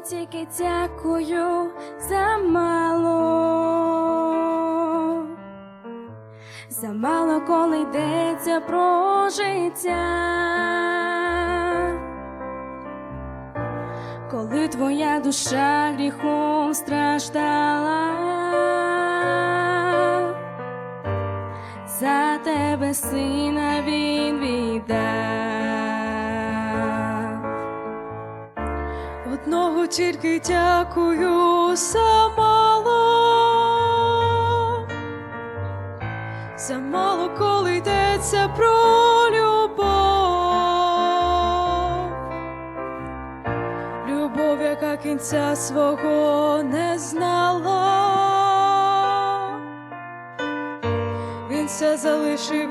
тільки дякую за мало. Замало, коли йдеться про життя. Коли твоя душа гріхом страждала, за тебе сина він віддав. Одного тільки дякую за мало, за мало, коли йдеться про любов, любов, яка кінця свого не знала. Він все залишив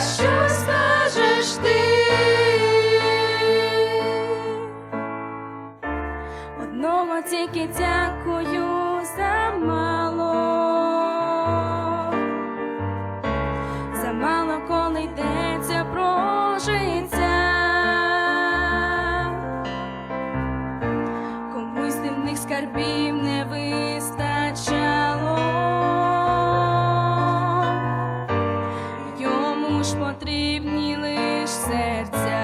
що скажеш ти? Одного тільки дякую за мало. За мало, коли йдеться про. Комусь дивних скарбів не вистачало. Серця.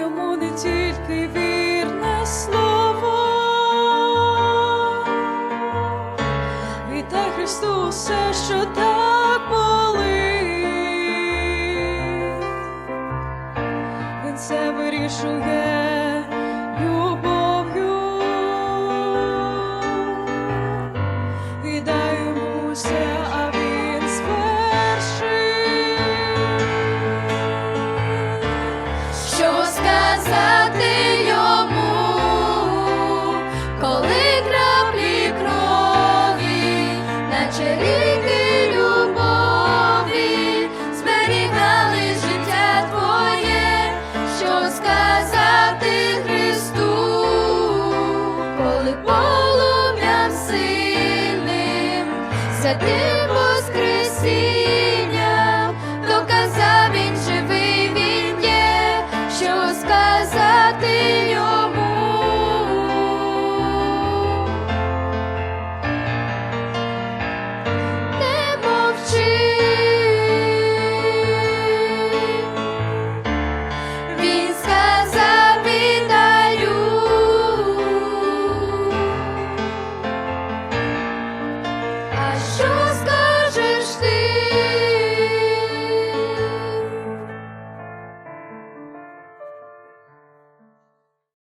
Йому не тільки вірне слово, віддай Христу що так. Він все вирішує Воскресе, Ти.